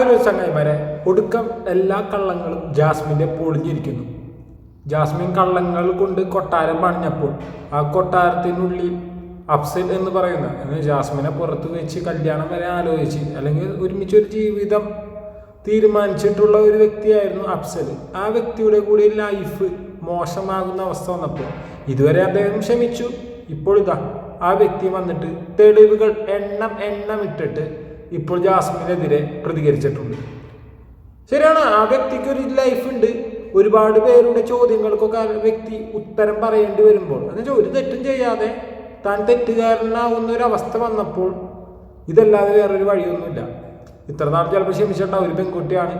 ഒരു ചങ്ങായിമാരെ ഒടുക്കം എല്ലാ കള്ളങ്ങളും ജാസ്മിന്റെ പൊളിഞ്ഞിരിക്കുന്നു. ജാസ്മിൻ കള്ളങ്ങൾ കൊണ്ട് കൊട്ടാരം പണിഞ്ഞപ്പോൾ ആ കൊട്ടാരത്തിനുള്ളിൽ അഫ്സൽ എന്ന് പറയുന്ന ജാസ്മിനെ പുറത്ത് വെച്ച് കല്യാണം വരെ ആലോചിച്ച് അല്ലെങ്കിൽ ഒരുമിച്ച് ഒരു ജീവിതം തീരുമാനിച്ചിട്ടുള്ള ഒരു വ്യക്തിയായിരുന്നു അഫ്സൽ. ആ വ്യക്തിയുടെ കൂടി ലൈഫ് മോശമാകുന്ന അവസ്ഥ വന്നപ്പോൾ ഇതുവരെ അദ്ദേഹം ക്ഷമിച്ചു. ഇപ്പോൾ ഇതാ ആ വ്യക്തി വന്നിട്ട് തെളിവുകൾ എണ്ണം എണ്ണം ഇട്ടിട്ട് ഇപ്പോൾ ജാസ്മിനെതിരെ പ്രതികരിച്ചിട്ടുണ്ട്. ശരിയാണ് ആ വ്യക്തിക്ക് ഒരു ലൈഫ് ഉണ്ട്. ഒരുപാട് പേരുടെ ചോദ്യങ്ങൾക്കൊക്കെ ആ വ്യക്തി ഉത്തരം പറയേണ്ടി വരുമ്പോൾ എന്നുവെച്ചാൽ ഒരു തെറ്റും ചെയ്യാതെ താൻ തെറ്റുകാരനാവുന്ന ഒരു അവസ്ഥ വന്നപ്പോൾ ഇതല്ലാതെ വേറൊരു വഴിയൊന്നുമില്ല. ഇത്ര നാൾ ചിലപ്പോൾ ക്ഷമിച്ചിട്ടുണ്ടാവും ഒരു പെൺകുട്ടിയാണ്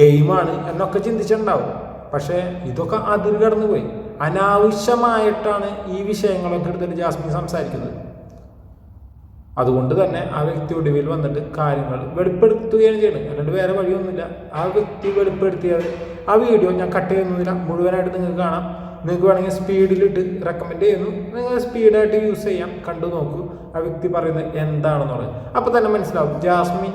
ഗെയിമാണ് എന്നൊക്കെ ചിന്തിച്ചിട്ടുണ്ടാവും. പക്ഷേ ഇതൊക്കെ അതിൽ കടന്നുപോയി അനാവശ്യമായിട്ടാണ് ഈ വിഷയങ്ങളൊക്കെ എടുത്തിട്ട് ജാസ്മിൻ സംസാരിക്കുന്നത്. അതുകൊണ്ട് തന്നെ ആ വ്യക്തി ഒടുവിൽ വന്നിട്ട് കാര്യങ്ങൾ വെളിപ്പെടുത്തുകയാണ് ചെയ്യുന്നത്. അല്ലാണ്ട് വേറെ വഴിയൊന്നുമില്ല. ആ വ്യക്തി വെളിപ്പെടുത്തിയത് ആ വീഡിയോ ഞാൻ കട്ട് ചെയ്യുന്നില്ല മുഴുവനായിട്ട് നിങ്ങൾക്ക് കാണാം. നിങ്ങൾക്ക് വേണമെങ്കിൽ സ്പീഡിലിട്ട് റെക്കമെൻഡ് ചെയ്യുന്നു. നിങ്ങൾ സ്പീഡായിട്ട് യൂസ് ചെയ്യാം. കണ്ടു നോക്കൂ. ആ വ്യക്തി പറയുന്നത് എന്താണെന്നുള്ളത് അപ്പോൾ തന്നെ മനസ്സിലാവും. ജാസ്മിൻ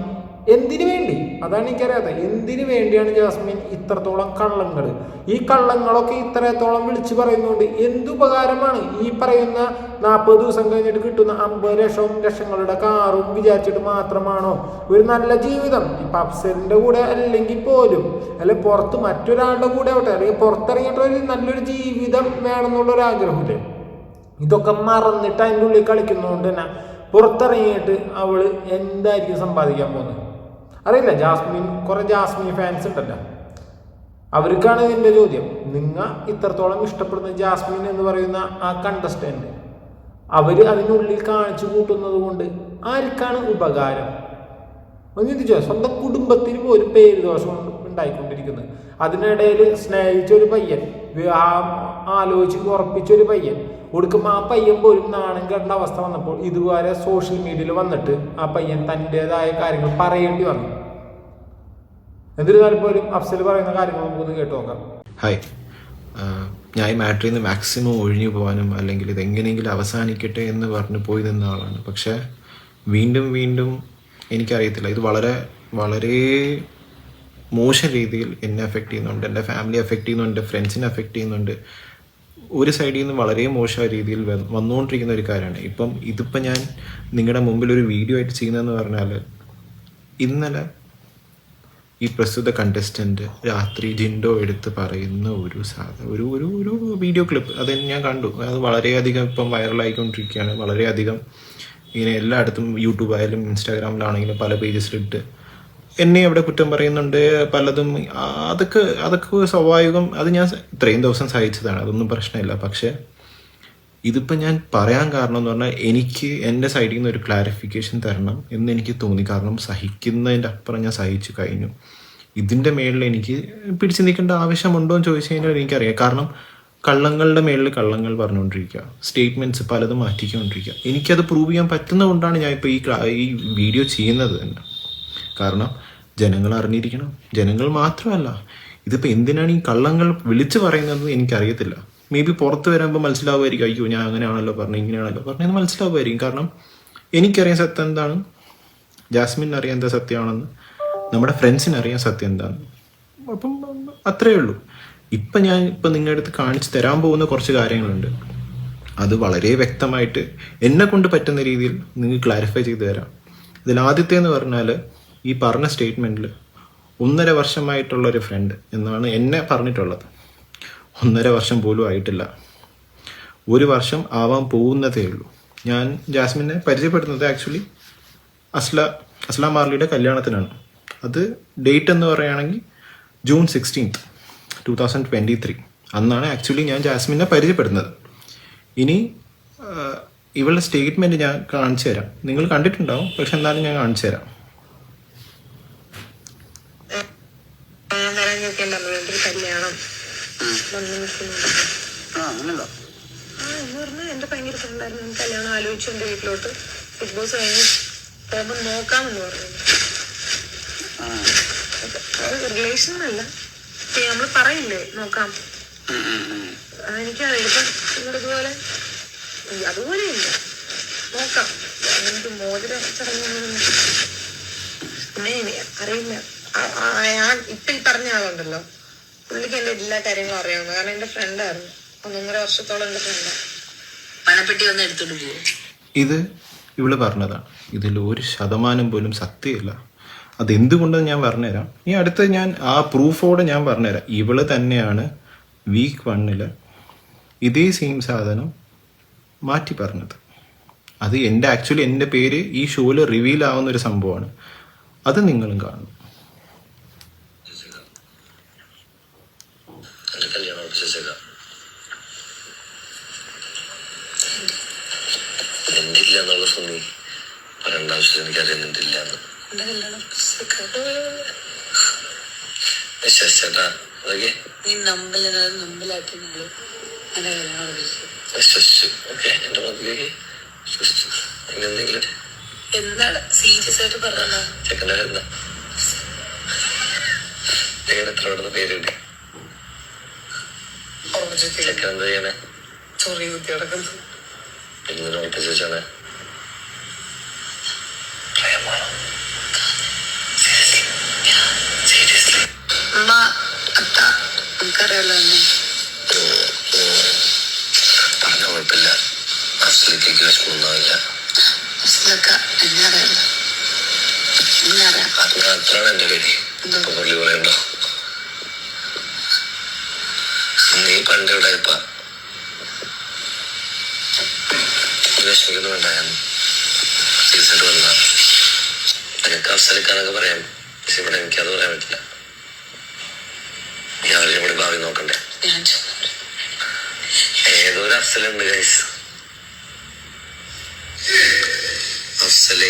എന്തിനു വേണ്ടി? അതാണ് എനിക്കറിയാതെ എന്തിനു വേണ്ടിയാണ് ജാസ്മിൻ ഇത്രത്തോളം കള്ളങ്ങൾ ഈ കള്ളങ്ങളൊക്കെ ഇത്രത്തോളം വിളിച്ചു പറയുന്നുണ്ട് എന്തുപകാരമാണ് ഈ പറയുന്ന നാൽപ്പത് ദിവസം കഴിഞ്ഞിട്ട് കിട്ടുന്ന അമ്പത് ലക്ഷവും ലക്ഷങ്ങളുടെ കാറും വിചാരിച്ചിട്ട് മാത്രമാണോ? ഒരു നല്ല ജീവിതം. ഇപ്പം അഫ്സലിന്റെ കൂടെ അല്ലെങ്കിൽ പോലും അല്ലെ പുറത്ത് മറ്റൊരാളുടെ കൂടെ ആവട്ടെ അല്ലെങ്കിൽ പുറത്തിറങ്ങിയിട്ട് ഒരു നല്ലൊരു ജീവിതം വേണമെന്നുള്ളൊരു ആഗ്രഹമില്ലേ? ഇതൊക്കെ മറന്നിട്ട് അതിന്റെ ഉള്ളിൽ കളിക്കുന്നതുകൊണ്ട് തന്നെ പുറത്തിറങ്ങിയിട്ട് അവൾ എന്തായിരിക്കും സമ്പാദിക്കാൻ പോകുന്നത്? അറിയില്ല ജാസ്മിൻ കുറേ ജാസ്മിൻ ഫാൻസ് ഉണ്ടല്ലോ. അവർക്കാണ് ഇതിന്റെ ചോദ്യം. നിങ്ങൾ ഇത്രത്തോളം ഇഷ്ടപ്പെടുന്ന ജാസ്മിൻ എന്ന് പറയുന്ന ആ കണ്ടസ്റ്റന്റ് അവർ അതിനുള്ളിൽ കാണിച്ചു കൂട്ടുന്നത് കൊണ്ട് ആർക്കാണ് ഉപകാരം? ഒന്ന് ചിന്തിച്ചോ സ്വന്തം കുടുംബത്തിന് പോലും പേര് ദോഷം ഉണ്ടായിക്കൊണ്ടിരിക്കുന്നത്. അതിനിടയിൽ സ്നേഹിച്ചൊരു പയ്യൻ വിവാഹം ആലോചിച്ച് ഉറപ്പിച്ചൊരു പയ്യൻ ഒടുക്കുമ്പോൾ ആ പയ്യൻ പോലും നാണം കണ്ട അവസ്ഥ വന്നപ്പോൾ ഇതുവരെ സോഷ്യൽ മീഡിയയിൽ വന്നിട്ട് ആ പയ്യൻ തന്റെതായ കാര്യങ്ങൾ പറയേണ്ടി വന്നു. എന്നിരുന്നാൽ പോലും അഫ്സൽ പറയുന്ന കാര്യങ്ങൾ നമുക്കൊന്ന് കേട്ടു നോക്കാം. ഹായ് ഞാൻ ഈ മാറ്ററിൽ നിന്ന് മാക്സിമം ഒഴിഞ്ഞു പോകാനും അല്ലെങ്കിൽ ഇതെങ്ങനെയെങ്കിലും അവസാനിക്കട്ടെ എന്ന് പറഞ്ഞു പോയി നിന്ന ആളാണ്. പക്ഷേ വീണ്ടും വീണ്ടും എനിക്കറിയത്തില്ല. ഇത് വളരെ വളരെ മോശം രീതിയിൽ എന്നെ അഫക്റ്റ് ചെയ്യുന്നുണ്ട്. എന്റെ ഫാമിലി അഫക്റ്റ് ചെയ്യുന്നുണ്ട്. ഫ്രണ്ട്സിനെ അഫക്റ്റ് ചെയ്യുന്നുണ്ട്. ഒരു സൈഡിൽ നിന്ന് വളരെ മോശമായ രീതിയിൽ വന്നുകൊണ്ടിരിക്കുന്ന ഒരു കാര്യമാണ്. ഇപ്പം ഇതിപ്പോൾ ഞാൻ നിങ്ങളുടെ മുമ്പിൽ ഒരു വീഡിയോ ആയിട്ട് ചെയ്യുന്നതെന്ന് പറഞ്ഞാൽ ഇന്നലെ ഈ പ്രസ്തുത കണ്ടസ്റ്റന്റ് രാത്രി ജിൻഡോ എടുത്ത് പറയുന്ന ഒരു സാധ ഒരു ഒരു ഒരു വീഡിയോ ക്ലിപ്പ് അത് ഞാൻ കണ്ടു. അത് വളരെയധികം ഇപ്പം വൈറലായിക്കൊണ്ടിരിക്കുകയാണ് വളരെയധികം ഇങ്ങനെ എല്ലായിടത്തും യൂട്യൂബ് ആയാലും ഇൻസ്റ്റാഗ്രാമിലാണെങ്കിലും പല പേജസിലിട്ട് എന്നെ അവിടെ കുറ്റം പറയുന്നുണ്ട്. പലതും അതൊക്കെ അതൊക്കെ സ്വാഭാവികം. അത് ഞാൻ ഇത്രയും ദിവസം സഹിച്ചതാണ്. അതൊന്നും പ്രശ്നമില്ല. പക്ഷേ ഇതിപ്പോൾ ഞാൻ പറയാൻ കാരണം എന്ന് പറഞ്ഞാൽ എനിക്ക് എന്റെ സൈഡിൽ നിന്ന് ഒരു ക്ലാരിഫിക്കേഷൻ തരണം എന്ന് എനിക്ക് തോന്നി. കാരണം സഹിക്കുന്നതിന്റെ അപ്പുറം ഞാൻ സഹിച്ചു കഴിഞ്ഞു. ഇതിന്റെ മേളിൽ എനിക്ക് പിടിച്ചു നിൽക്കേണ്ട ആവശ്യമുണ്ടോ എന്ന് ചോദിച്ചു കഴിഞ്ഞാൽ എനിക്കറിയാം. കാരണം കള്ളങ്ങളുടെ മേളിൽ കള്ളങ്ങൾ പറഞ്ഞുകൊണ്ടിരിക്കുക. സ്റ്റേറ്റ്മെന്റ്സ് പലതും മാറ്റിക്കൊണ്ടിരിക്കുക. എനിക്കത് പ്രൂവ് ചെയ്യാൻ പറ്റുന്നതുകൊണ്ടാണ് ഞാൻ ഇപ്പോൾ ഈ ഈ വീഡിയോ ചെയ്യുന്നത് തന്നെ. കാരണം ജനങ്ങൾ അറിഞ്ഞിരിക്കണം. ജനങ്ങൾ മാത്രമല്ല. ഇതിപ്പോൾ എന്തിനാണ് ഈ കള്ളങ്ങൾ വിളിച്ചു പറയുന്നത് എനിക്കറിയത്തില്ല. മേ ബി പുറത്ത് വരുമ്പോൾ മനസ്സിലാവുമായിരിക്കും അയ്യോ ഞാൻ അങ്ങനെയാണല്ലോ പറഞ്ഞു ഇങ്ങനെയാണല്ലോ പറഞ്ഞത് മനസ്സിലാവുമായിരിക്കും. കാരണം എനിക്കറിയാൻ സത്യം എന്താണ്? ജാസ്മിൻ അറിയാൻ എന്താ സത്യമാണെന്ന്? നമ്മുടെ ഫ്രണ്ട്സിന് അറിയാൻ സത്യം എന്താണ്? അപ്പം അത്രയേ ഉള്ളൂ. ഇപ്പം ഞാൻ ഇപ്പം നിങ്ങളുടെ അടുത്ത് കാണിച്ചു തരാൻ പോകുന്ന കുറച്ച് കാര്യങ്ങളുണ്ട്. അത് വളരെ വ്യക്തമായിട്ട് എന്നെ കൊണ്ട് പറ്റുന്ന രീതിയിൽ നിങ്ങൾക്ക് ക്ലാരിഫൈ ചെയ്തു തരാം. ഇതിൽ ആദ്യത്തെ എന്ന് പറഞ്ഞാൽ ഈ പറഞ്ഞ സ്റ്റേറ്റ്മെന്റിൽ ഒന്നര വർഷമായിട്ടുള്ള ഒരു ഫ്രണ്ട് എന്നാണ് എന്നെ പറഞ്ഞിട്ടുള്ളത്. ഒന്നര വർഷം പോലും ആയിട്ടില്ല. ഒരു വർഷം ആവാൻ പോകുന്നതേ ഉള്ളൂ. ഞാൻ ജാസ്മിനെ പരിചയപ്പെടുന്നത് ആക്ച്വലി അസ്ല അസ്ലാം മാർലിയുടെ കല്യാണത്തിനാണ്. അത് ഡേറ്റ് എന്ന് പറയുകയാണെങ്കിൽ June sixteenth two thousand twenty three അന്നാണ് ആക്ച്വലി ഞാൻ ജാസ്മിനെ പരിചയപ്പെടുന്നത്. ഇനി ഇവളുടെ സ്റ്റേറ്റ്മെന്റ് ഞാൻ കാണിച്ചു തരാം. നിങ്ങൾ കണ്ടിട്ടുണ്ടാവും പക്ഷെ എന്നാലും ഞാൻ കാണിച്ചു തരാം. കല്യാണം ഫ്രണ്ടായിരുന്നു ഞാൻ കല്യാണം ആലോചിച്ചു എന്റെ വീട്ടിലോട്ട്. ബിഗ് ബോസ് കഴിഞ്ഞ് പോകുമ്പോൾ നോക്കാമെന്ന് പറഞ്ഞു. റിലേഷൻ എന്നല്ല നമ്മൾ പറയില്ലേ നോക്കാം. എനിക്കറിയാം ഇപ്പം നിങ്ങളിതുപോലെ അതുപോലെയില്ല. നോക്കാം. എനിക്ക് മോതിര ചടങ്ങൊന്നും അറിയില്ല. ഇപ്പൊ ഈ പറഞ്ഞ ആളുണ്ടല്ലോ. പുള്ളിക്ക് എന്റെ എല്ലാ കാര്യങ്ങളും അറിയാവുന്നു കാരണം എന്റെ ഫ്രണ്ടായിരുന്നു. ഒന്നൊന്നര വർഷത്തോളം എന്റെ ഫ്രണ്ടാണ് പനപ്പെട്ടി ഒന്ന് എടുത്തോണ്ട് പോകും ഇത് ഇവൾ പറഞ്ഞതാണ്. ഇതിൽ ഒരു ശതമാനം പോലും സത്യമില്ല. അതെന്തുകൊണ്ടെന്ന് ഞാൻ പറഞ്ഞുതരാം. ഈ അടുത്ത് ഞാൻ ആ പ്രൂഫോടെ ഞാൻ പറഞ്ഞുതരാം. ഇവൾ തന്നെയാണ് വീക്ക് വണ്ണിൽ ഇതേ സെയിം സാധനം മാറ്റി പറഞ്ഞത്. അത് എന്റെ ആക്ച്വലി എന്റെ പേര് ഈ ഷോയിൽ റിവീൽ ആവുന്ന ഒരു സംഭവമാണ്. അത് നിങ്ങളും കാണും പറയേണ്ട ആവശ്യം എനിക്കറിയാം എന്തില്ല എന്ന്. എന്റെ മതിലേക്ക് എന്തെങ്കിലും എന്താണ്? സീരിയസ് ആയിട്ട് എന്താ ചെക്കൻ എത്ര എന്താ ചെയ്യണേ? ചൊറി കുത്തി കിടക്കുന്നു പിന്നെ ഉറപ്പിച്ച് അമ്മ അത്ത നമുക്കറിയാലോ എന്നെ പറഞ്ഞ കുഴപ്പമില്ല അസലിക്കേക്ക് വിഷമൊന്നുമില്ല അസലൊക്കെ എന്നെ അറിയാലോ എന്നെ അറിയാം അത് അത്രയാണ് എന്റെ പേര് ഇപ്പൊ പുള്ളി പറയണ്ടോ നീ പണ്ട് ഇവിടെ ഇപ്പ വിഷമിക്കുന്നു വേണ്ട ഞാൻ സീരിയസായിട്ട് വന്ന നിനക്ക് അഫ്സലിക്കാനൊക്കെ പറയാം പക്ഷെ ഇവിടെ എനിക്കത് പറയാൻ പറ്റില്ല ഞാനും കൂടി ഭാവി നോക്കണ്ടേ ഞാൻ ചെന്നു ഏതോ ഒരു അഫ്സലുണ്ട് ഗൈസ് അഫ്സലേ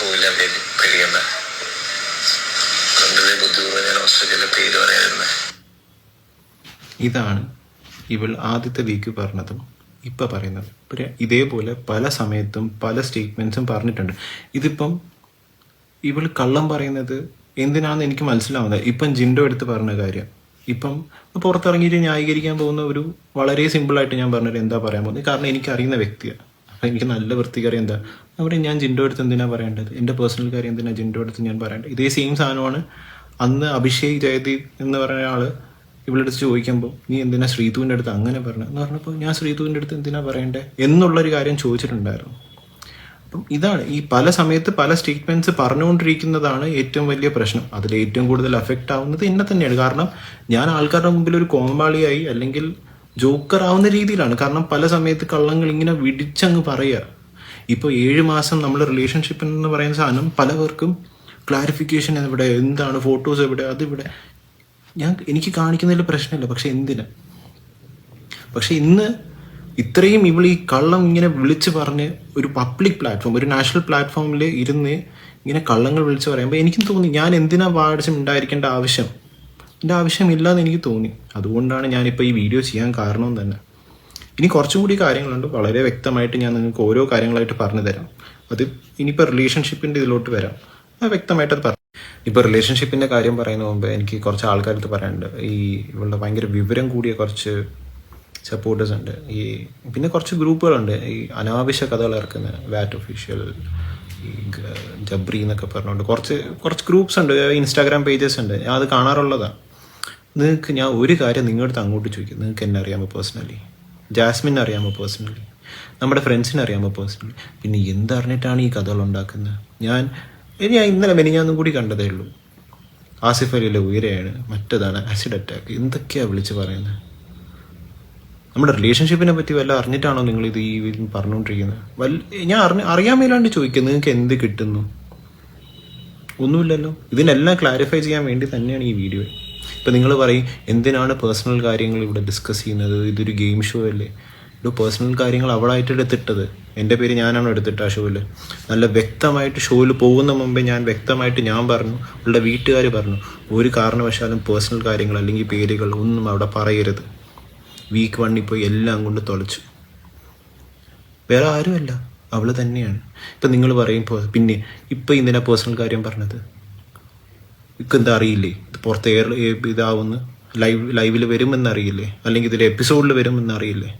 പോയില്ല പേര് ഇതാണ് ഇവൾ ആദ്യത്തെ വീക്ക് പറഞ്ഞതും ഇപ്പം പറയുന്നത്. ഇപ്പം ഇതേപോലെ പല സമയത്തും പല സ്റ്റേറ്റ്മെന്റ്സും പറഞ്ഞിട്ടുണ്ട്. ഇതിപ്പം ഇവൾ കള്ളം പറയുന്നത് എന്തിനാണെന്ന് എനിക്ക് മനസ്സിലാവുന്നത് ഇപ്പം ജിൻഡോ എടുത്ത് പറഞ്ഞ കാര്യം. ഇപ്പം പുറത്തിറങ്ങിയിട്ട് ന്യായീകരിക്കാൻ പോകുന്ന ഒരു വളരെ സിമ്പിളായിട്ട് ഞാൻ പറഞ്ഞത് എന്താ പറയാൻ പോകുന്നത്? കാരണം എനിക്ക് അറിയുന്ന വ്യക്തിയാണ് അപ്പം എനിക്ക് നല്ല വൃത്തിക്കറിയാം എന്താ? അവിടെ ഞാൻ ജിൻഡോ എടുത്ത് എന്തിനാ പറയേണ്ടത്? എന്റെ പേഴ്സണൽ കാര്യം എന്തിനാണ് ജിൻഡോ എടുത്ത് ഞാൻ പറയേണ്ടത്? ഇതേ സെയിം സാധനമാണ് അന്ന് അഭിഷേക് ജയദീപ് എന്ന് പറയുന്ന ആൾ ഇവളുടെ അടുത്ത് ചോദിക്കുമ്പോൾ നീ എന്തിനാ ശ്രീതുവിന്റെ അടുത്ത് അങ്ങനെ പറഞ്ഞു? എന്ന് പറഞ്ഞപ്പോൾ ഞാൻ ശ്രീതുവിന്റെ അടുത്ത് എന്തിനാ പറയണ്ടേ? എന്നുള്ളൊരു കാര്യം ചോദിച്ചിട്ടുണ്ടായിരുന്നു. അപ്പം ഇതാണ് ഈ പല സമയത്ത് പല സ്റ്റേറ്റ്മെന്റ്സ് പറഞ്ഞുകൊണ്ടിരിക്കുന്നതാണ് ഏറ്റവും വലിയ പ്രശ്നം. അതിൽ ഏറ്റവും കൂടുതൽ അഫക്റ്റ് ആവുന്നത് എന്നെ തന്നെയാണ്. കാരണം ഞാൻ ആൾക്കാരുടെ മുമ്പിൽ ഒരു കോമാളിയായി അല്ലെങ്കിൽ ജോക്കർ ആവുന്ന രീതിയിലാണ്. കാരണം പല സമയത്ത് കള്ളങ്ങൾ ഇങ്ങനെ വിടിച്ചങ്ങ് പറയുക. ഇപ്പോൾ ഏഴ് മാസം നമ്മൾ റിലേഷൻഷിപ്പ് എന്ന് പറയുന്ന സാധനം പലവർക്കും ക്ലാരിഫിക്കേഷൻ എവിടെ എന്താണ് ഫോട്ടോസ് എവിടെ അതിവിടെ ഞാൻ എനിക്ക് കാണിക്കുന്നതിൽ പ്രശ്നമില്ല പക്ഷെ എന്തിനാ? പക്ഷെ ഇന്ന് ഇത്രയും ഇവൾ ഈ കള്ളം ഇങ്ങനെ വിളിച്ച് പറഞ്ഞ് ഒരു പബ്ലിക് പ്ലാറ്റ്ഫോം ഒരു നാഷണൽ പ്ലാറ്റ്ഫോമിൽ ഇരുന്ന് ഇങ്ങനെ കള്ളങ്ങൾ വിളിച്ച് പറയുമ്പോൾ എനിക്കും തോന്നി ഞാൻ എന്തിനാ വാടിച്ചും ഉണ്ടായിരിക്കേണ്ട ആവശ്യം? എന്റെ ആവശ്യമില്ല എന്ന് എനിക്ക് തോന്നി. അതുകൊണ്ടാണ് ഞാനിപ്പോൾ ഈ വീഡിയോ ചെയ്യാൻ കാരണവും തന്നെ. ഇനി കുറച്ചും കൂടി കാര്യങ്ങളുണ്ട്. വളരെ വ്യക്തമായിട്ട് ഞാൻ നിങ്ങൾക്ക് ഓരോ കാര്യങ്ങളായിട്ട് പറഞ്ഞു തരാം. അത് ഇനിയിപ്പോൾ റിലേഷൻഷിപ്പിന്റെ ഇതിലോട്ട് വരാം. വ്യക്തമായിട്ട് അത് ഇപ്പോൾ റിലേഷൻഷിപ്പിന്റെ കാര്യം പറയുന്ന മുമ്പ് എനിക്ക് കുറച്ച് ആൾക്കാരടുത്ത് പറയാനുണ്ട്. ഈ ഇവളുടെ ഭയങ്കര വിവരം കൂടിയ കുറച്ച് സപ്പോർട്ടേഴ്സ് ഉണ്ട്. ഈ പിന്നെ കുറച്ച് ഗ്രൂപ്പുകളുണ്ട്. ഈ അനാവശ്യ കഥകൾ ഇറക്കുന്ന വാറ്റ് ഒഫീഷ്യൽ ജബ്രി എന്നൊക്കെ പറഞ്ഞുകൊണ്ട് കുറച്ച് കുറച്ച് ഗ്രൂപ്പ്സ് ഉണ്ട്. ഇൻസ്റ്റാഗ്രാം പേജസ് ഉണ്ട്. ഞാൻ അത് കാണാറുള്ളതാണ് നിങ്ങൾക്ക് ഞാൻ ഒരു കാര്യം നിങ്ങളുടെ അങ്ങോട്ട് ചോദിക്കും. നിങ്ങൾക്ക് എന്നെ അറിയാമോ പേഴ്സണലി ജാസ്മിൻ അറിയാമോ പേഴ്സണലി നമ്മുടെ ഫ്രണ്ട്സിനെ അറിയാമോ പേഴ്സണലി പിന്നെ എന്തറിഞ്ഞിട്ടാണ് ഈ കഥകൾ ഉണ്ടാക്കുന്നത്? ഞാൻ ഇനി ഞാൻ ഇന്നലെ മെനിഞ്ഞാന്നും കൂടി കണ്ടതേ ഉള്ളൂ. ആസിഫ് അലിയിലെ ഉയരെയാണ് മറ്റേതാണ് ആസിഡ് അറ്റാക്ക് എന്തൊക്കെയാണ് വിളിച്ച് പറയുന്നത്? നമ്മുടെ റിലേഷൻഷിപ്പിനെ പറ്റി വല്ല അറിഞ്ഞിട്ടാണോ നിങ്ങൾ ഇത് ഈ പറഞ്ഞുകൊണ്ടിരിക്കുന്നത്? വല്ല ഞാൻ അറിഞ്ഞ അറിയാൻ മേലാണ്ട് ചോദിക്കുന്നത് നിങ്ങൾക്ക് എന്ത് കിട്ടുന്നു? ഒന്നുമില്ലല്ലോ. ഇതിനെല്ലാം ക്ലാരിഫൈ ചെയ്യാൻ വേണ്ടി തന്നെയാണ് ഈ വീഡിയോ ഇപ്പം നിങ്ങൾ പറയും എന്തിനാണ് പേഴ്സണൽ കാര്യങ്ങൾ ഇവിടെ ഡിസ്കസ് ചെയ്യുന്നത്? ഇതൊരു ഗെയിം ഷോ അല്ലേ? ഒരു പേഴ്സണൽ കാര്യങ്ങൾ അവളായിട്ട് എടുത്തിട്ടത്. എന്റെ പേര് ഞാനാണ് എടുത്തിട്ട് ആ ഷോയിൽ നല്ല വ്യക്തമായിട്ട് ഷോയിൽ പോകുന്ന മുമ്പേ ഞാൻ വ്യക്തമായിട്ട് ഞാൻ പറഞ്ഞു അവളുടെ വീട്ടുകാർ പറഞ്ഞു. ഒരു കാരണവശാലും പേഴ്സണൽ കാര്യങ്ങൾ അല്ലെങ്കിൽ പേരുകൾ ഒന്നും അവിടെ പറയരുത്. വീക്ക് വണ്ണിൽ പോയി എല്ലാം കൊണ്ട് തുളച്ചു വേറെ ആരുമല്ല. അവൾ തന്നെയാണ്. ഇപ്പം നിങ്ങൾ പറയും പിന്നെ ഇപ്പം ഇന്നലെ പേഴ്സണൽ കാര്യം പറഞ്ഞത്? ഇക്കെന്താ അറിയില്ലേ? ഇത് പുറത്ത് എയർ ഇതാവുന്ന. ലൈവ് ലൈവിൽ വരുമെന്ന് അറിയില്ലേ? അല്ലെങ്കിൽ ഇതിൽ എപ്പിസോഡിൽ വരുമെന്ന് അറിയില്ലേ?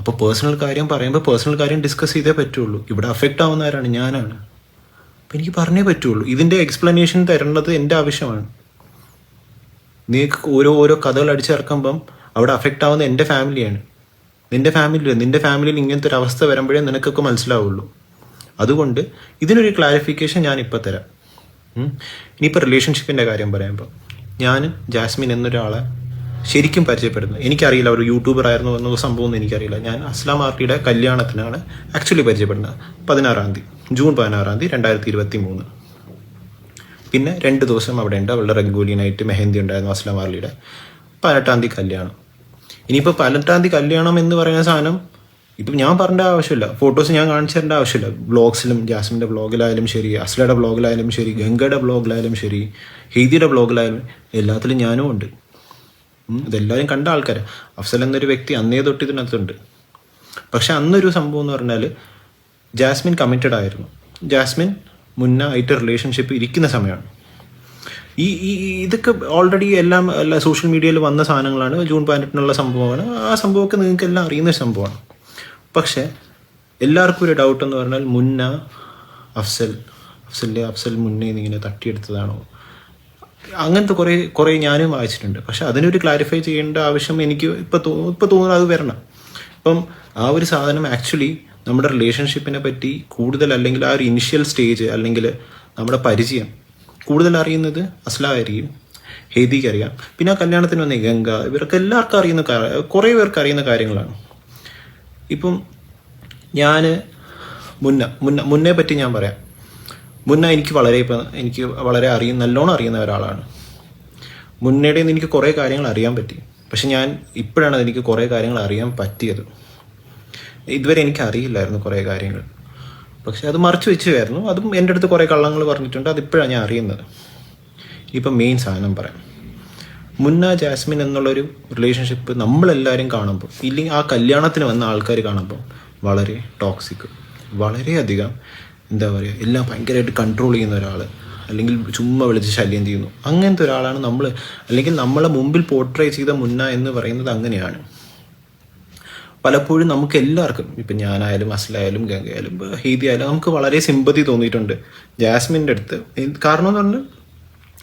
അപ്പോൾ പേഴ്സണൽ കാര്യം പറയുമ്പോൾ പേഴ്സണൽ കാര്യം ഡിസ്കസ് ചെയ്തേ പറ്റുള്ളൂ. ഇവിടെ അഫക്റ്റ് ആവുന്ന ആരാണ് ഞാനാണ്. അപ്പം എനിക്ക് പറഞ്ഞേ പറ്റുള്ളൂ. ഇതിന്റെ എക്സ്പ്ലനേഷൻ തരേണ്ടത് എന്റെ ആവശ്യമാണ്. നീക്ക് ഓരോ ഓരോ കഥകൾ അടിച്ചിറക്കുമ്പം അവിടെ അഫക്റ്റ് ആവുന്ന എന്റെ ഫാമിലിയാണ് നിന്റെ ഫാമിലി നിന്റെ ഫാമിലിയിൽ ഇങ്ങനത്തെ ഒരു അവസ്ഥ വരുമ്പോഴേ നിനക്കൊക്കെ മനസ്സിലാവുള്ളൂ. അതുകൊണ്ട് ഇതിനൊരു ക്ലാരിഫിക്കേഷൻ ഞാൻ ഇപ്പോൾ തരാം. ഇനിയിപ്പോൾ റിലേഷൻഷിപ്പിന്റെ കാര്യം പറയുമ്പോൾ ഞാൻ ജാസ്മിൻ എന്നൊരാളെ ശരിക്കും പരിചയപ്പെടുന്നത് എനിക്കറിയില്ല ഒരു യൂട്യൂബർ ആയിരുന്നു എന്ന സംഭവം ഒന്നും എനിക്കറിയില്ല. ഞാൻ അസ്ലാം ആർട്ടിയുടെ കല്യാണത്തിനാണ് ആക്ച്വലി പരിചയപ്പെടുന്നത്. പതിനാറാം തീയതി ജൂൺ പതിനാറാം തീയതി രണ്ടായിരത്തി ഇരുപത്തി മൂന്ന് പിന്നെ രണ്ട് ദിവസം അവിടെ ഉണ്ട് അവളുടെ നൈറ്റ് മെഹന്തി ഉണ്ടായിരുന്നു അസ്ലാം ആർലിയുടെ പതിനെട്ടാം തീയതി കല്യാണം. ഇനിയിപ്പോൾ പതിനെട്ടാം തീയതി കല്യാണം എന്ന് പറയുന്ന സാധനം ഇപ്പം ഞാൻ പറഞ്ഞ ആവശ്യമില്ല. ഫോട്ടോസ് ഞാൻ കാണിച്ചു തരേണ്ട ആവശ്യമില്ല. ബ്ലോഗ്സിലും ജാസ്മിന്റെ ബ്ലോഗിലായാലും ശരി അസ്ലയുടെ ബ്ലോഗിലായാലും ശരി ഗംഗയുടെ ബ്ലോഗിലായാലും ശരി ഹെയ്തിയുടെ ബ്ലോഗിലായാലും എല്ലാത്തിലും ഞാനും ഉണ്ട്. ഇതെല്ലാവരും കണ്ട ആൾക്കാർ അഫ്സൽ എന്നൊരു വ്യക്തി അന്നേ തൊട്ട് ഇതിനകത്തുണ്ട്. പക്ഷെ അന്നൊരു സംഭവം എന്ന് പറഞ്ഞാൽ ജാസ്മിൻ കമ്മിറ്റഡ് ആയിരുന്നു. ജാസ്മിൻ മുന്ന ആയിട്ട് റിലേഷൻഷിപ്പ് ഇരിക്കുന്ന സമയമാണ്. ഈ ഈ ഇതൊക്കെ ഓൾറെഡി എല്ലാം എല്ലാ സോഷ്യൽ മീഡിയയിൽ വന്ന സാധനങ്ങളാണ്. ജൂൺ പതിനെട്ടിനുള്ള സംഭവമാണ്. ആ സംഭവമൊക്കെ നിങ്ങൾക്ക് എല്ലാം അറിയുന്ന സംഭവമാണ്. പക്ഷെ എല്ലാവർക്കും ഒരു ഡൗട്ട് എന്ന് പറഞ്ഞാൽ മുന്ന അഫ്സൽ അഫ്സലിന്റെ അഫ്സൽ മുന്നേ ഇങ്ങനെ തട്ടിയെടുത്തതാണോ? അങ്ങനത്തെ കുറേ കുറേ ഞാനും വായിച്ചിട്ടുണ്ട്. പക്ഷെ അതിനൊരു ക്ലാരിഫൈ ചെയ്യേണ്ട ആവശ്യം എനിക്ക് ഇപ്പോൾ തോ ഇപ്പോൾ തോന്നുന്നു അത് വരണം. ഇപ്പം ആ ഒരു സാധനം ആക്ച്വലി നമ്മുടെ റിലേഷൻഷിപ്പിനെ പറ്റി കൂടുതൽ അല്ലെങ്കിൽ ആ ഒരു ഇനിഷ്യൽ സ്റ്റേജ് അല്ലെങ്കിൽ നമ്മുടെ പരിചയം കൂടുതൽ അറിയുന്നത് അസ്ലായിരിക്കും ഹേദിക്ക് അറിയാം. പിന്നെ ആ കല്യാണത്തിന് വന്ന ഗംഗ ഇവർക്ക് എല്ലാവർക്കും അറിയുന്ന കുറേ പേർക്ക് അറിയുന്ന കാര്യങ്ങളാണ്. ഇപ്പം ഞാൻ മുന്ന മുന്ന മുന്നേ പറ്റി ഞാൻ പറയാം. മുന്ന എനിക്ക് വളരെ എനിക്ക് വളരെ അറിയും നല്ലോണം അറിയുന്ന ഒരാളാണ്. മുന്നേടെ എനിക്ക് കുറേ കാര്യങ്ങൾ അറിയാൻ പറ്റി. പക്ഷെ ഞാൻ ഇപ്പോഴാണ് എനിക്ക് കുറേ കാര്യങ്ങൾ അറിയാൻ പറ്റിയത്. ഇതുവരെ എനിക്ക് അറിയില്ലായിരുന്നു കുറേ കാര്യങ്ങൾ. പക്ഷെ അത് മറച്ചു വെച്ചുമായിരുന്നു അതും എന്റെ അടുത്ത് കുറേ കള്ളങ്ങൾ പറഞ്ഞിട്ടുണ്ട്. അതിപ്പോഴാണ് ഞാൻ അറിയുന്നത്. ഇപ്പം മെയിൻ സാധനം പറയാം. മുന്ന ജാസ്മിൻ എന്നുള്ളൊരു റിലേഷൻഷിപ്പ് നമ്മളെല്ലാവരും കാണുമ്പോൾ ഇല്ലെങ്കിൽ ആ കല്യാണത്തിന് വന്ന ആൾക്കാർ കാണുമ്പോൾ വളരെ ടോക്സിക് വളരെയധികം എന്താ പറയുക എല്ലാം ഭയങ്കരമായിട്ട് കൺട്രോൾ ചെയ്യുന്ന ഒരാൾ അല്ലെങ്കിൽ ചുമ്മാ വിളിച്ച് ശല്യം ചെയ്യുന്നു. അങ്ങനത്തെ ഒരാളാണ് നമ്മൾ അല്ലെങ്കിൽ നമ്മളെ മുമ്പിൽ പോർട്രേ ചെയ്ത മുന്ന എന്ന് പറയുന്നത് അങ്ങനെയാണ്. പലപ്പോഴും നമുക്ക് എല്ലാവർക്കും ഇപ്പം ഞാനായാലും അസ്ലായാലും ഗംഗയായാലും ഹീതി ആയാലും നമുക്ക് വളരെ സിമ്പതി തോന്നിയിട്ടുണ്ട്. ജാസ്മിന്റെ അടുത്ത്. കാരണം എന്ന് പറഞ്ഞാൽ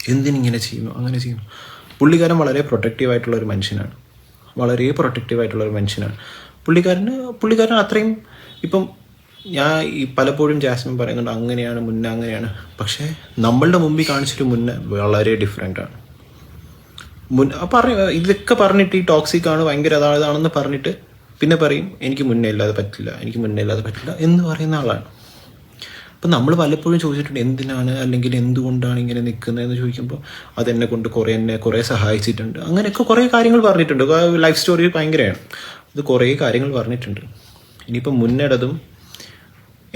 എന്തിനിങ്ങനെ ചെയ്യുന്നു? അങ്ങനെ ചെയ്യുന്നു. പുള്ളിക്കാരൻ വളരെ പ്രൊട്ടക്റ്റീവ് ആയിട്ടുള്ള ഒരു മനുഷ്യനാണ്. വളരെ പ്രൊട്ടക്റ്റീവ് ആയിട്ടുള്ള ഒരു മനുഷ്യനാണ്. പുള്ളിക്കാരന് പുള്ളിക്കാരൻ അത്രയും ഇപ്പം ഞാൻ ഈ പലപ്പോഴും ജാസ്മിൻ പറയുന്നുണ്ട് അങ്ങനെയാണ് മുന്നേ അങ്ങനെയാണ്. പക്ഷേ നമ്മളുടെ മുമ്പിൽ കാണിച്ചൊരു മുന്നേ വളരെ ഡിഫറെന്റ് ആണ്. മുൻ പറ ഇതൊക്കെ പറഞ്ഞിട്ട് ഈ ടോക്സിക് ആണ് ഭയങ്കര അതാണെന്ന് പറഞ്ഞിട്ട് പിന്നെ പറയും എനിക്ക് മുന്നേ ഇല്ലാതെ പറ്റില്ല എനിക്ക് മുന്നേ ഇല്ലാതെ പറ്റില്ല എന്ന് പറയുന്ന ആളാണ്. അപ്പം നമ്മൾ പലപ്പോഴും ചോദിച്ചിട്ടുണ്ട് എന്തിനാണ് അല്ലെങ്കിൽ എന്തുകൊണ്ടാണ് ഇങ്ങനെ നിൽക്കുന്നതെന്ന് ചോദിക്കുമ്പോൾ അതെന്നെ കൊണ്ട് കുറേ എന്നെ കുറേ സഹായിച്ചിട്ടുണ്ട്. അങ്ങനെയൊക്കെ കുറേ കാര്യങ്ങൾ പറഞ്ഞിട്ടുണ്ട്. ലൈഫ് സ്റ്റോറി ഭയങ്കരമാണ് അത് കുറേ കാര്യങ്ങൾ പറഞ്ഞിട്ടുണ്ട്. ഇനിയിപ്പം മുന്നേടതും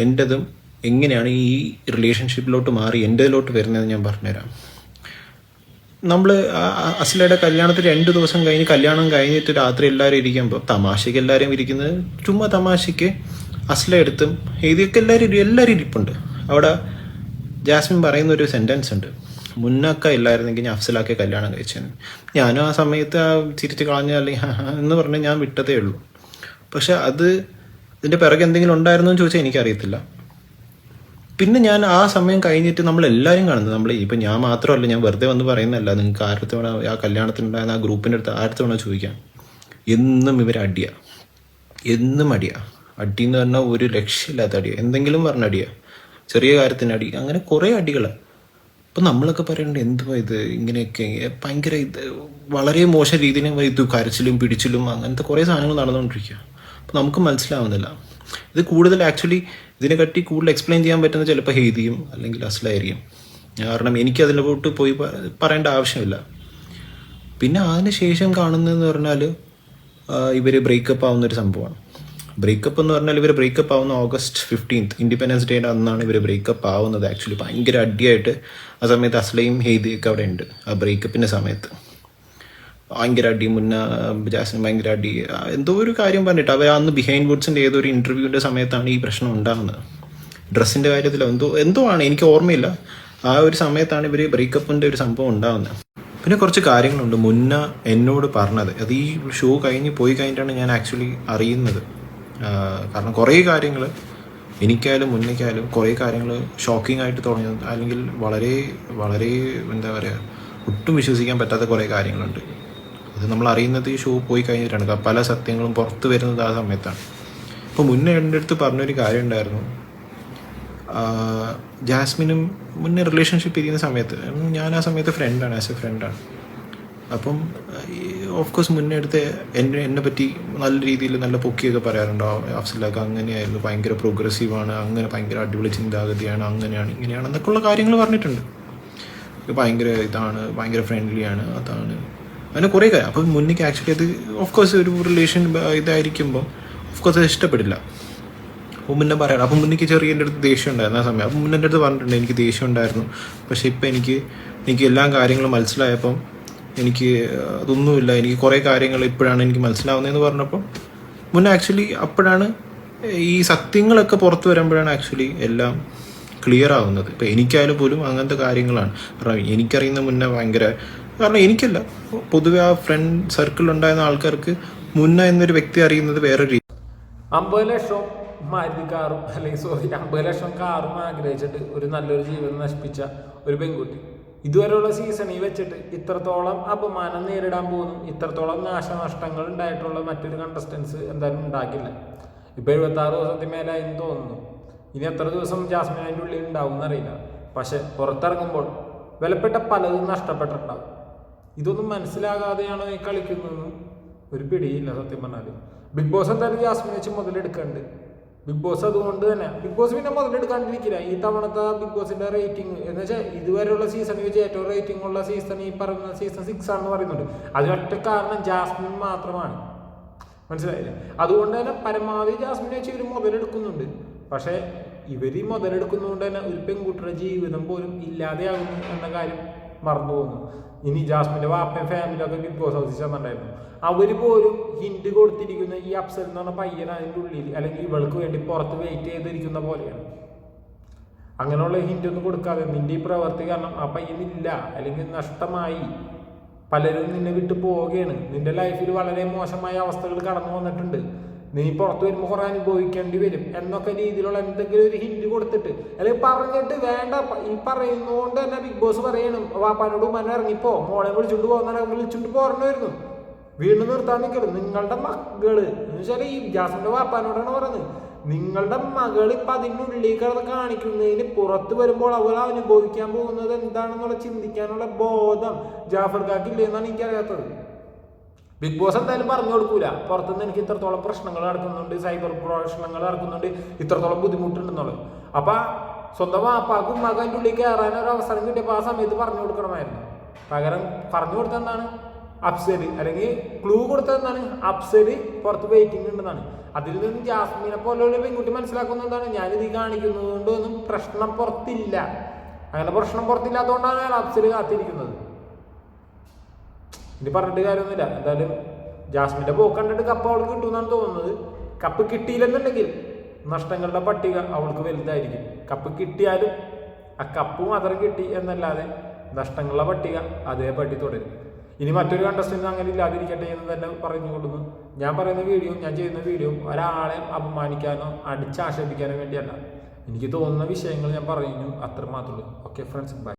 എന്റെതും എങ്ങനെയാണ് ഈ റിലേഷൻഷിപ്പിലോട്ട് മാറി എന്റെതിലോട്ട് വരുന്നതെന്ന് ഞാൻ പറഞ്ഞുതരാം. നമ്മൾ അസ്ലയുടെ കല്യാണത്തിൽ രണ്ട് ദിവസം കഴിഞ്ഞ് കല്യാണം കഴിഞ്ഞിട്ട് രാത്രി എല്ലാവരും ഇരിക്കുമ്പോൾ തമാശയ്ക്ക് എല്ലാവരും ഇരിക്കുന്നത് ചുമ്മാ തമാശയ്ക്ക് അസ്ല എടുത്തും ഇതൊക്കെ എല്ലാവരും എല്ലാവരും ഇരിപ്പുണ്ട്. അവിടെ ജാസ്മിൻ പറയുന്ന ഒരു സെന്റൻസ് ഉണ്ട്. മുന്നൊക്കെ ഇല്ലായിരുന്നെങ്കിൽ ഞാൻ അഫ്സലാക്കി കല്യാണം കഴിച്ചത് ഞാനും ആ സമയത്ത് ആ ചിരിച്ച് കളഞ്ഞ അല്ലെങ്കിൽ എന്ന് പറഞ്ഞ് ഞാൻ വിട്ടതേ ഉള്ളൂ. പക്ഷെ അത് ഇതിന്റെ പിറകെ എന്തെങ്കിലും ഉണ്ടായിരുന്നു എന്ന് ചോദിച്ചാൽ എനിക്കറിയത്തില്ല. പിന്നെ ഞാൻ ആ സമയം കഴിഞ്ഞിട്ട് നമ്മൾ എല്ലാവരും കാണുന്നത് നമ്മൾ ഇപ്പം ഞാൻ മാത്രമല്ല ഞാൻ വെറുതെ വന്ന് പറയുന്നതല്ല നിങ്ങൾക്ക് ആരുടെ വേണം ആ കല്യാണത്തിനുണ്ടായിരുന്ന ആ ഗ്രൂപ്പിന്റെ അടുത്ത് ആരുടെ വേണം ചോദിക്കാം. എന്നും ഇവർ അടിയ. എന്നും അടിയ. അടി എന്ന് പറഞ്ഞാൽ ഒരു ലക്ഷ്യമില്ലാത്ത അടിയ. എന്തെങ്കിലും പറഞ്ഞ അടിയ. ചെറിയ കാര്യത്തിന് അടി. അങ്ങനെ കുറേ അടികൾ അപ്പം നമ്മളൊക്കെ പറയണ്ടത് എന്തുവാ ഇത്? ഇങ്ങനെയൊക്കെ ഭയങ്കര ഇത് വളരെ മോശം രീതിയിൽ ഇത് കരച്ചിലും പിടിച്ചിലും അങ്ങനത്തെ കുറേ സാധനങ്ങൾ നടന്നുകൊണ്ടിരിക്കുക നമുക്ക് മനസ്സിലാവുന്നില്ല. ഇത് കൂടുതൽ ആക്ച്വലി ഇതിനെ കട്ടി കൂടുതൽ എക്സ്പ്ലെയിൻ ചെയ്യാൻ പറ്റുന്ന ചിലപ്പോൾ ഹെയ്തിയും അല്ലെങ്കിൽ അസ്ലായിരിക്കും. കാരണം എനിക്ക് അതിലോട്ട് പോയി പറയേണ്ട ആവശ്യമില്ല. പിന്നെ അതിന് ശേഷം കാണുന്നതെന്ന് പറഞ്ഞാൽ ഇവർ ബ്രേക്കപ്പ് ആവുന്ന ഒരു സംഭവമാണ്. ബ്രേക്കപ്പ് എന്ന് പറഞ്ഞാൽ ഇവർ ബ്രേക്കപ്പ് ആവുന്ന ഓഗസ്റ്റ് ഫിഫ്റ്റീൻത്ത് ഇൻഡിപെൻഡൻസ് ഡേയുടെ അന്നാണ് ഇവർ ബ്രേക്കപ്പ് ആവുന്നത് ആക്ച്വലി ഭയങ്കര അടിയായിട്ട് ആ സമയത്ത് അസ്ലയും ഹെയ്ദിയൊക്കെ അവിടെ ഉണ്ട് ആ ബ്രേക്കപ്പിന്റെ സമയത്ത്. ഭയങ്കര അടി മുന്ന ജാസ്മിൻ ഭയങ്കര അടി എന്തോ ഒരു കാര്യം പറഞ്ഞിട്ട് അവർ അന്ന് ബിഹൈൻഡ് വുഡ്സിന്റെ ഏതോ ഒരു സമയത്താണ് ഈ പ്രശ്നം ഉണ്ടാകുന്നത് ഡ്രസ്സിന്റെ കാര്യത്തിലോ എന്തോ എന്തോ ആണ് എനിക്ക് ഓർമ്മയില്ല. ആ ഒരു സമയത്താണ് ഇവർ ബ്രേക്കപ്പിന്റെ ഒരു സംഭവം ഉണ്ടാകുന്നത് പിന്നെ കുറച്ച് കാര്യങ്ങളുണ്ട്. മുന്ന എന്നോട് പറഞ്ഞത് അത് ഈ ഷോ കഴിഞ്ഞ് പോയി കഴിഞ്ഞിട്ടാണ് ഞാൻ ആക്ച്വലി അറിയുന്നത്. കാരണം കുറേ കാര്യങ്ങൾ എനിക്കായാലും മുന്നേക്കായാലും കുറേ കാര്യങ്ങൾ ഷോക്കിംഗ് ആയിട്ട് തുടങ്ങിയത് അല്ലെങ്കിൽ വളരെ വളരെ എന്താ പറയുക ഒട്ടും വിശ്വസിക്കാൻ പറ്റാത്ത കുറേ കാര്യങ്ങളുണ്ട്. അത് നമ്മൾ അറിയുന്നത് ഈ ഷോ പോയി കഴിഞ്ഞിട്ടാണ്. പല സത്യങ്ങളും പുറത്ത് വരുന്നത് ആ സമയത്താണ്. അപ്പോൾ മുന്നേ എന്റെ അടുത്ത് പറഞ്ഞൊരു കാര്യം ഉണ്ടായിരുന്നു. ജാസ്മിനും മുന്നേ റിലേഷൻഷിപ്പ് ഇരിക്കുന്ന സമയത്ത് ഞാൻ ആ സമയത്ത് ഫ്രണ്ടാണ് ആസ് എ ഫ്രണ്ടാണ് അപ്പം ഓഫ് കോഴ്സ് മുന്നേ അടുത്ത് എന്നെ എന്നെ പറ്റി നല്ല രീതിയിൽ നല്ല പൊക്കിയൊക്കെ പറയാറുണ്ടോ. അഫ്സലാക്ക് അങ്ങനെയായിരുന്നു ഭയങ്കര പ്രോഗ്രസീവാണ് അങ്ങനെ ഭയങ്കര അടിപൊളി ചിന്താഗതിയാണ് അങ്ങനെയാണ് ഇങ്ങനെയാണ് എന്നൊക്കെയുള്ള കാര്യങ്ങൾ പറഞ്ഞിട്ടുണ്ട്. ഭയങ്കര ഇതാണ് ഭയങ്കര ഫ്രണ്ട്ലിയാണ് അതാണ്. അങ്ങനെ കുറേ കാര്യം. അപ്പം മുന്നിക്ക് ആക്ച്വലി അത് ഓഫ് കോഴ്സ് ഒരു റിലേഷൻ ഇതായിരിക്കുമ്പോൾ ഓഫ് കോഴ്സ് അത് ഇഷ്ടപ്പെടില്ല. അപ്പോൾ മുന്നേ പറയണം. അപ്പം മുന്നിക്ക് ചെറിയ എന്റെ അടുത്ത് ദേഷ്യം ഉണ്ടായിരുന്നു ആ സമയം. അപ്പം മുന്നേ എന്റെ അടുത്ത് പറഞ്ഞിട്ടുണ്ട് എനിക്ക് ദേഷ്യം ഉണ്ടായിരുന്നു. പക്ഷേ ഇപ്പം എനിക്ക് എനിക്ക് എല്ലാ കാര്യങ്ങളും മനസ്സിലായപ്പം എനിക്ക് അതൊന്നുമില്ല. എനിക്ക് കുറേ കാര്യങ്ങൾ ഇപ്പോഴാണ് എനിക്ക് മനസ്സിലാവുന്നതെന്ന് പറഞ്ഞപ്പോൾ മുന്നേ ആക്ച്വലി അപ്പോഴാണ് ഈ സത്യങ്ങളൊക്കെ പുറത്തു വരുമ്പോഴാണ് ആക്ച്വലി എല്ലാം ക്ലിയർ ആവുന്നത്. ഇപ്പം എനിക്കായാലും പോലും അങ്ങനത്തെ കാര്യങ്ങളാണ്. കാരണം എനിക്കറിയുന്ന മുന്നേ ഭയങ്കര കാരണം എനിക്കല്ല. പൊതുവെ ആ ഫ്രണ്ട് സർക്കിൾ ഉണ്ടായിരുന്ന ആൾക്കാർക്ക് മുന്ന എന്നൊരു വ്യക്തി അറിയുന്നത് വേറെ രീതി. അമ്പത് ലക്ഷം മാരുതി കാറും അല്ലെങ്കിൽ സോറി അമ്പത് ലക്ഷം കാറും ആഗ്രഹിച്ചിട്ട് ഒരു നല്ലൊരു ജീവിതം നശിപ്പിച്ച ഒരു പെൺകുട്ടി. ഇതുവരെയുള്ള സീസണിൽ വെച്ചിട്ട് ഇത്രത്തോളം അപമാനം നേരിടാൻ പോകുന്നു. ഇത്രത്തോളം നാശനഷ്ടങ്ങൾ ഉണ്ടായിട്ടുള്ള മറ്റൊരു കണ്ടസ്റ്റൻസ് എന്തായാലും ഉണ്ടാക്കില്ല ഇപ്പൊ എഴുപത്തി ആറ് ദിവസത്തിന് മേലായി തോന്നുന്നു. ഇനി എത്ര ദിവസം ജാസ്മിൻ അതിന്റെ ഉള്ളിൽ ഉണ്ടാവും എന്നറിയില്ല പക്ഷെ പുറത്തിറങ്ങുമ്പോൾ വിലപ്പെട്ട പലതും നഷ്ടപ്പെട്ടിട്ടുണ്ടാവും. ഇതൊന്നും മനസ്സിലാകാതെയാണോ ഈ കളിക്കുന്നതെന്നും ഒരു പിടിയില്ല സത്യം പറഞ്ഞാൽ ബിഗ് ബോസ് എന്തായാലും ജാസ്മിനെ വെച്ച് മുതലെടുക്കുന്നുണ്ട് ബിഗ് ബോസ് അതുകൊണ്ട് തന്നെ. ബിഗ് ബോസ് പിന്നെ മുതലെടുക്കാണ്ടിരിക്കില്ല. ഈ തവണത്തെ ബിഗ് ബോസിന്റെ റേറ്റിംഗ് എന്ന് വെച്ചാൽ ഇതുവരെയുള്ള സീസണിൽ വെച്ച് ഏറ്റവും റേറ്റിംഗ് ഉള്ള സീസൺ ഈ പറയുന്ന സീസൺ സിക്സ് ആണെന്ന് പറയുന്നുണ്ട്. അതിനൊറ്റ കാരണം ജാസ്മിൻ മാത്രമാണ്. മനസ്സിലായില്ലേ? അതുകൊണ്ട് തന്നെ പരമാവധി ജാസ്മിനെ വെച്ച് ഇവർ മുതലെടുക്കുന്നുണ്ട്. പക്ഷേ ഇവർ മുതലെടുക്കുന്നതുകൊണ്ട് തന്നെ ഒരു പെൺകുട്ടിയുടെ ജീവിതം പോലും ഇല്ലാതെയാകുന്നു എന്ന കാര്യം മറന്നു പോകുന്നു ഇനി ജാസ്മിന്റെ വാപ്പയും ഫാമിലിയൊക്കെ ബിഗ് ബോസ് ഹൗസിൽ ചെന്നിട്ടുണ്ടായിരുന്നു അവർ പോലും ഹിൻഡ് കൊടുത്തിരിക്കുന്ന ഈ അപ്സൽ എന്ന് പറഞ്ഞ പയ്യൻ അതിന്റെ ഉള്ളിൽ അല്ലെങ്കിൽ ഇവൾക്ക് വേണ്ടി പുറത്ത് വെയിറ്റ് ചെയ്തിരിക്കുന്ന പോലെയാണ്. അങ്ങനെയുള്ള ഹിൻഡ് ഒന്നും കൊടുക്കാതെ നിന്റെ ഈ പ്രവൃത്തി കാരണം ആ പയ്യനില്ല അല്ലെങ്കിൽ നഷ്ടമായി. പലരും നിന്നെ വിട്ടു പോവുകയാണ്. നിന്റെ ലൈഫിൽ വളരെ മോശമായ അവസ്ഥകൾ കടന്നു വന്നിട്ടുണ്ട്. നീ പുറത്ത് വരുമ്പോൾ കുറെ അനുഭവിക്കേണ്ടി വരും. എന്നൊക്കെ രീതിയിലുള്ള എന്തെങ്കിലും ഒരു ഹിന്റ് കൊടുത്തിട്ട്. അല്ലെങ്കിൽ പറഞ്ഞിട്ട് വേണ്ട. ഈ പറയുന്നതുകൊണ്ട് തന്നെ ബിഗ് ബോസ് പറയണം. വാപ്പാനോട് ഉമ്മാനോട് ഇറങ്ങിപ്പോ. മോളെ വിളിച്ചുകൊണ്ട് പോകുന്ന വിളിച്ചുകൊണ്ട് പോരണമായിരുന്നു വീണ്ടും നിർത്താൻ നിൽക്കരുത് നിങ്ങളുടെ മകൾ. എന്ന് വെച്ചാൽ ഈ ജാസിന്റെ വാപ്പാനോടാണ് പറയുന്നത്. നിങ്ങളുടെ മകൾ ഇപ്പൊ അതിനുള്ളിൽ കിടന്ന് കാണിക്കുന്നതിന് പുറത്ത് വരുമ്പോൾ അവൾ അനുഭവിക്കാൻ പോകുന്നത് എന്താണെന്നുള്ള ചിന്തിക്കാനുള്ള ബോധം ജാഫർ കാക്കില്ലേ എന്നാണ് എനിക്കറിയാത്തത്. ബിഗ് ബോസ് എന്തായാലും പറഞ്ഞു കൊടുക്കൂല. പുറത്തുനിന്ന് എനിക്ക് ഇത്രത്തോളം പ്രശ്നങ്ങൾ നടക്കുന്നുണ്ട് സൈബർ പ്രശ്നങ്ങൾ നടക്കുന്നുണ്ട് ഇത്രത്തോളം ബുദ്ധിമുട്ടുണ്ടെന്നുള്ളത്. അപ്പൊ സ്വന്തം വാപ്പാക്കും മകന്റെ ഉള്ളിൽ കയറാൻ ഒരു അവസരം കിട്ടിയപ്പോൾ ആ സമയത്ത് പറഞ്ഞു കൊടുക്കണമായിരുന്നു. പകരം പറഞ്ഞു കൊടുത്ത എന്താണ് അപ്സൽ അല്ലെങ്കിൽ ക്ലൂ കൊടുത്തത് എന്താണ് പുറത്ത് വെയിറ്റിംഗ് ഉണ്ടെന്നാണ്. അതിൽ നിന്ന് ജാസ്മിനെ പോലെയുള്ള പെൺകുട്ടി മനസ്സിലാക്കുന്ന എന്താണ്? ഞാനിത് കാണിക്കുന്നത് കൊണ്ടൊന്നും പ്രശ്നം പുറത്തില്ല. അങ്ങനെ പ്രശ്നം പുറത്തില്ലാത്തതുകൊണ്ടാണ് അയാൾ അപ്സൽ കാത്തിരിക്കുന്നത്. ഇനി പറഞ്ഞിട്ട് കാര്യമൊന്നുമില്ല. എന്തായാലും ജാസ്മിന്റെ പോക്ക് കണ്ടിട്ട് കപ്പ് അവൾക്ക് കിട്ടുമെന്നാണ് തോന്നുന്നത്. കപ്പ് കിട്ടിയില്ലെന്നുണ്ടെങ്കിൽ നഷ്ടങ്ങളുടെ പട്ടിക അവൾക്ക് വലുതായിരിക്കും. കപ്പ് കിട്ടിയാലും ആ കപ്പ് മാത്രം കിട്ടി എന്നല്ലാതെ നഷ്ടങ്ങളുടെ പട്ടിക അതേപടി തുടരും. ഇനി മറ്റൊരു കണ്ടസ്റ്റൻസ് അങ്ങനെ ഇല്ലാതിരിക്കട്ടെ എന്ന് തന്നെ പറഞ്ഞു കൊടുക്കുന്നു ഞാൻ പറയുന്ന വീഡിയോ ഞാൻ ചെയ്യുന്ന വീഡിയോ ഒരാളെ അപമാനിക്കാനോ അടിച്ചാക്ഷേപിക്കാനോ വേണ്ടിയല്ല. എനിക്ക് തോന്നുന്ന വിഷയങ്ങൾ ഞാൻ പറയുന്നു അത്ര മാത്രമേ ഓക്കെ ഫ്രണ്ട്സ് ബൈ